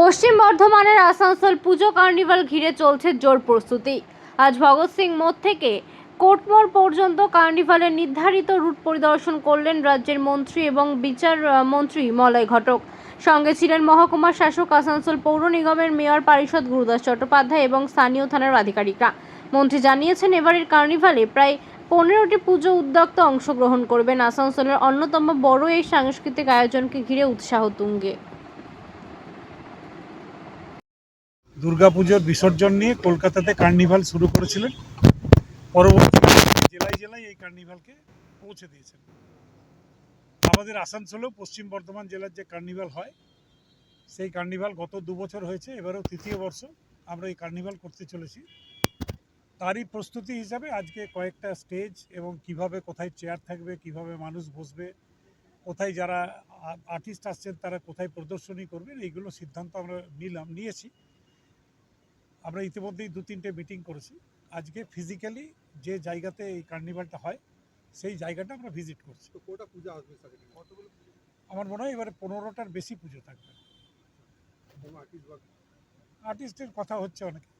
পশ্চিম বর্ধমানের আসানসোল পুজো কার্নিভাল ঘিরে চলছে জোর প্রস্তুতি। আজ ভগৎ সিং মোড় থেকে কোটমোড় পর্যন্ত কার্নিভালের নির্ধারিত রুট পরিদর্শন করলেন রাজ্যের মন্ত্রী এবং বিচার মন্ত্রী মলয় ঘটক। সঙ্গে ছিলেন মহকুমা শাসক আসানসোল পৌর নিগমের মেয়র পারিষদ গুরুদাস চট্টোপাধ্যায় এবং স্থানীয় থানার আধিকারিকরা। মন্ত্রী জানিয়েছেন, এবারের কার্নিভালে প্রায় পনেরোটি পুজো উদ্যোক্তা অংশগ্রহণ করবেন। আসানসোলের অন্যতম বড় এই সাংস্কৃতিক আয়োজনকে ঘিরে উৎসাহ তুঙ্গে। দুর্গাপুজোর বিসর্জন নিয়ে কলকাতাতে কার্নিভাল শুরু করেছিলেন। পরবর্তী জেলায় জেলায় এই কার্নিভালকে পৌঁছে দিয়েছেন। আমাদের আসানসোলেও পশ্চিম বর্ধমান জেলার যে কার্নিভাল হয়, সেই কার্নিভাল গত দু বছর হয়েছে, এবারেও তৃতীয় বর্ষ আমরা এই কার্নিভাল করতে চলেছি। তারই প্রস্তুতি হিসাবে আজকে কয়েকটা স্টেজ এবং কীভাবে কোথায় চেয়ার থাকবে, কীভাবে মানুষ বসবে, কোথায় যারা আর্টিস্ট আসছেন তারা কোথায় প্রদর্শনী করবেন, এইগুলো সিদ্ধান্ত আমরা নিলাম, নিয়েছি। আমরা ইতিমধ্যেই দু তিনটে মিটিং করেছি। আজকে ফিজিক্যালি যে জায়গাতে এই কার্নিভালটা হয় সেই জায়গাটা আমরা ভিজিট করছি। কটা পূজা আসবে আমার মনে হয় এবারে পনেরোটার বেশি পুজো থাকবে। আর্টিস্টের কথা হচ্ছে অনেকে।